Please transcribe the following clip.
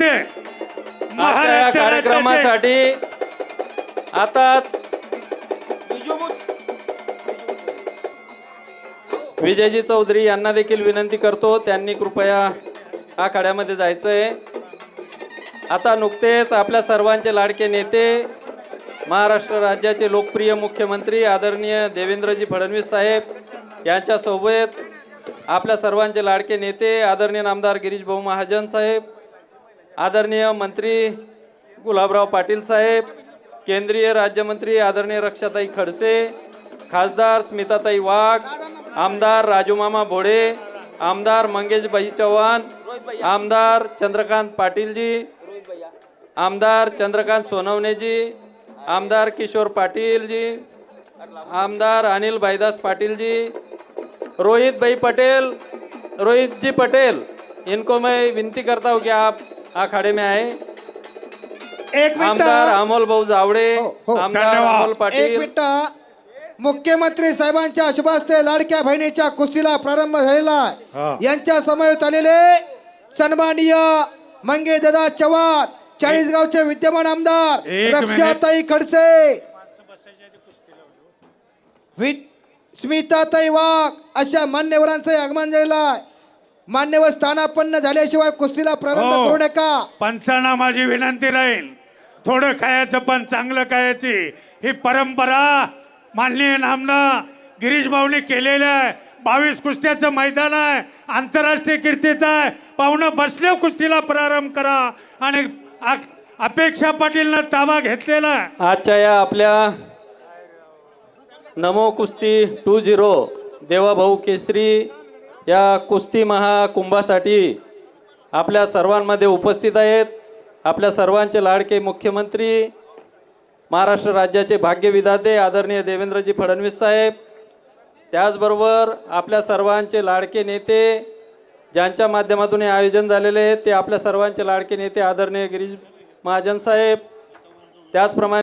या महाराष्ट्र राज्याचे कार्यक्रमासाठी आताच विजयजी चौधरी यांना देखील विनंती करतो. त्यांनी कृपया आखाड्यामध्ये जायचं आहे आता नुकतेच आपल्या सर्वांचे लाडके नेते महाराष्ट्र राज्याचे लोकप्रिय मुख्यमंत्री आदरणीय देवेंद्रजी फडणवीस साहेब यांच्यासोबत आपल्या सर्वांचे लाडके नेते आदरणीय नामदार गिरीश भाऊ महाजन साहेब आदरणीय मंत्री गुलाबराव पाटील साहेब केंद्रीय राज्यमंत्री आदरणीय रक्षाताई खडसे खासदार स्मिताताई वाघ आमदार राजूमामा भोळे आमदार मंगेशभाई चव्हाण आमदार चंद्रकांत पाटीलजी आमदार चंद्रकांत सोनवणेजी आमदार किशोर पाटीलजी आमदार अनिल भाईदास पाटिलजी रोहित भाई पटेल रोहित जी पटेल इनको मैं विनती करता हूँ कि आप अखाड़े में आए एक आमदार मिनिट अमोल भाऊ जावड़े हो, हो. आमदार धन्यवाद. अमोल एक पाटील मिनिट. मुख्यमंत्री साहेबांच्या शुभ हस्ते लाडक्या बहिणीच्या कुस्तीला प्रारंभ झालेला हा. आहे यांच्या समवेत आलेले सन्माननीय मंगे दादा चव्हाण चाळीसगावचे विद्यमान आमदार एक रक्षाताई खडसे वि- स्मिताताई वाघ अशा मान्यवरांचं आगमन झालेलं आहे. मान्यवर स्थानापन्न झाल्याशिवाय कुस्तीला प्रारंभ हो. करू नका. पंचांना माझी विनंती राहील. थोडं खायचं पण चांगलं खायची. ही परंपरा माननीय नामना गिरीश भाऊने केलेलं आहे. बावीस कुस्त्याचं मैदान आहे. आंतरराष्ट्रीय कीर्तीचं आहे. पाहुणं बसले कुस्तीला प्रारंभ करा. आणि आ- अपेक्षा पाटीलनं ताबा घेतलेला आहे. आजच्या या आपल्या नमो कुस्ती टू झिरो देवाभाऊ केसरी या कुस्ती महाकुंभासाठी आपल्या सर्वांमध्ये उपस्थित आहेत. आपल्या सर्वांचे लाडके मुख्यमंत्री महाराष्ट्र राज्याचे भाग्यविधाते आदरणीय देवेंद्रजी फडणवीस साहेब त्याचबरोबर आपल्या सर्वांचे लाडके नेते ज्यांच्या माध्यमातून हे आयोजन झालेले आहे ते आपल्या सर्वांचे लाडके नेते आदरणीय गिरीश महाजन साहेब. त्याचप्रमाणे